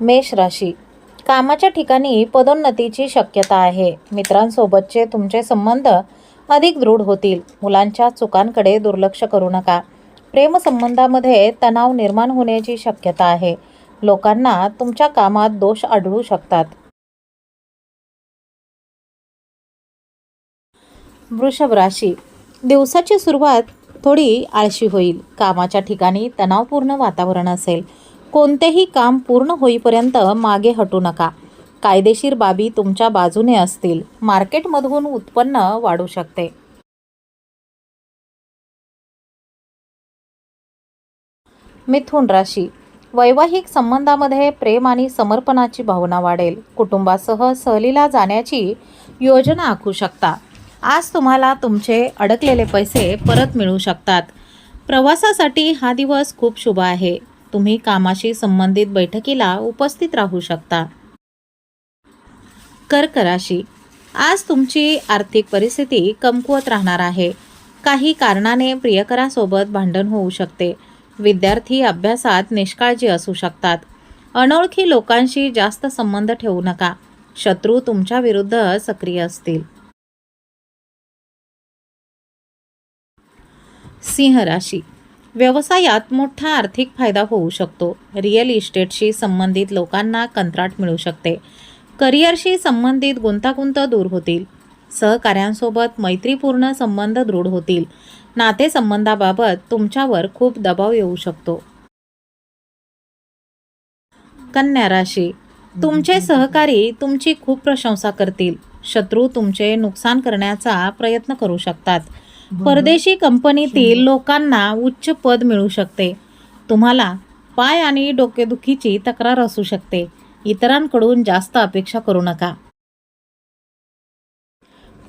मेष राशी. कामाच्या ठिकाणी पदोन्नतीची शक्यता आहे. मित्रांसोबतचे तुमचे संबंध अधिक दृढ होतील. मुलांच्या चुकांकडे दुर्लक्ष करू नका. प्रेमसंबंधामध्ये तणाव निर्माण होण्याची शक्यता आहे. लोकांना तुमच्या कामात दोष आढळू शकतात. वृषभ राशी. दिवसाची सुरुवात थोडी आळशी होईल. कामाच्या ठिकाणी तणावपूर्ण वातावरण असेल. कोणतेही काम पूर्ण होईपर्यंत मागे हटू नका. कायदेशीर बाबी तुमच्या बाजूने असतील. मार्केटमधून उत्पन्न वाढू शकते. मिथुन राशी. वैवाहिक संबंधामध्ये प्रेम आणि समर्पणाची भावना वाढेल. कुटुंबासह सहलीला जाण्याची योजना आखू शकता. आज तुम्हाला तुमचे अडकलेले पैसे परत मिळू शकतात. प्रवासासाठी हा दिवस खूप शुभ आहे. तुम्ही कामाशी संबंधित बैठकीला उपस्थित राहू शकता. कर्क राशी आज तुमची आर्थिक परिस्थिती कमकुवत राहणार आहे. काही कारणाने प्रियकरासोबत भांडण होऊ शकते. विद्यार्थी अभ्यासात निष्काळजी असू शकतात. अनोळखी लोकांशी जास्त संबंध ठेवू नका. शत्रू तुमच्या विरुद्ध सक्रिय असतील. सिंह राशी व्यवसायात मोठा आर्थिक फायदा होऊ शकतो. रिअल इस्टेटशी संबंधित लोकांना कंत्राट मिळू शकते. करिअरशी संबंधित गुंतागुंत दूर होतील. सहकाऱ्यांसोबत मैत्रीपूर्ण संबंध दृढ होतील. नातेसंबंधाबाबत तुमच्यावर खूप दबाव येऊ शकतो. कन्या राशी. तुमचे सहकारी तुमची खूप प्रशंसा करतील. शत्रू तुमचे नुकसान करण्याचा प्रयत्न करू शकतात. परदेशी कंपनीतील लोकांना उच्च पद मिळू शकते. तुम्हाला पाय आणि डोकेदुखीची तक्रार असू शकते. इतरांकडून जास्त अपेक्षा करू नका.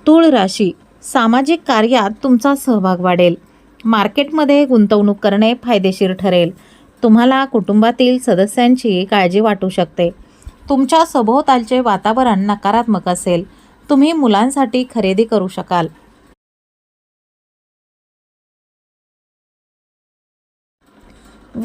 तूळ राशी. सामाजिक कार्यात तुमचा सहभाग वाढेल. मार्केटमध्ये गुंतवणूक करणे फायदेशीर ठरेल. तुम्हाला कुटुंबातील सदस्यांची काळजी वाटू शकते. तुमच्या सभोवतालचे वातावरण नकारात्मक असेल. तुम्ही मुलांसाठी खरेदी करू शकाल.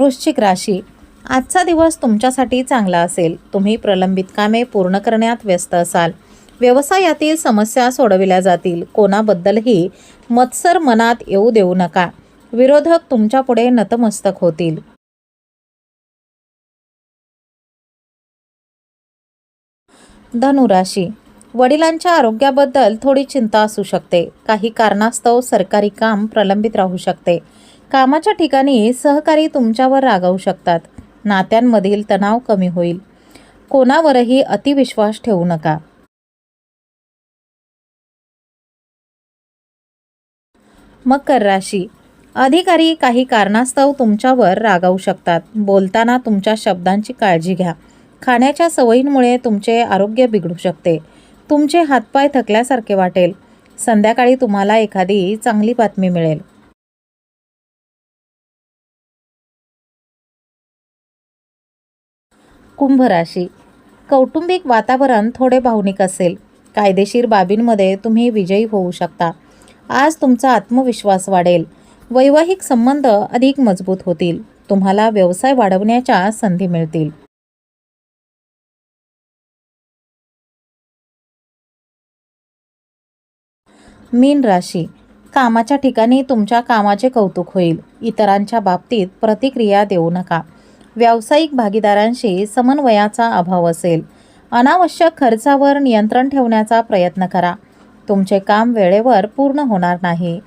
वृश्चिक राशी. आजचा दिवस तुमच्यासाठी चांगला असेल. तुम्ही प्रलंबित कामे पूर्ण करण्यात व्यस्त असाल. व्यवसायातील समस्या सोडविल्या जातील. कोणाबद्दलही मत्सर मनात येऊ देऊ नका. विरोधक तुमच्यापुढे नतमस्तक होतील. धनुराशी वडिलांच्या आरोग्याबद्दल थोडी चिंता असू शकते. काही कारणास्तव सरकारी काम प्रलंबित राहू शकते. कामाच्या ठिकाणी सहकारी तुमच्यावर रागावू शकतात. नात्यांमधील तणाव कमी होईल. कोणावरही अतिविश्वास ठेवू नका. मकर राशी. अधिकारी काही कारणास्तव तुमच्यावर रागावू शकतात. बोलताना तुमच्या शब्दांची काळजी घ्या. खाण्याच्या सवयींमुळे तुमचे आरोग्य बिघडू शकते. तुमचे हातपाय थकल्यासारखे वाटेल. संध्याकाळी तुम्हाला एखादी चांगली बातमी मिळेल. कुंभ राशी. कौटुंबिक वातावरण थोडे भावनिक असेल. कायदेशीर बाबींमध्ये तुम्ही विजयी होऊ शकता. आज तुमचा आत्मविश्वास वाढेल. वैवाहिक संबंध अधिक मजबूत होतील. तुम्हाला व्यवसाय वाढवण्याच्या संधी मिळतील. मीन राशी. कामाच्या ठिकाणी तुमच्या कामाचे कौतुक होईल. इतरांच्या बाबतीत प्रतिक्रिया देऊ नका. व्यावसायिक भागीदारांशी समन्वयाचा अभाव असेल. अनावश्यक खर्चावर नियंत्रण ठेवण्याचा प्रयत्न करा. तुमचे काम वेळेवर पूर्ण होणार नाही.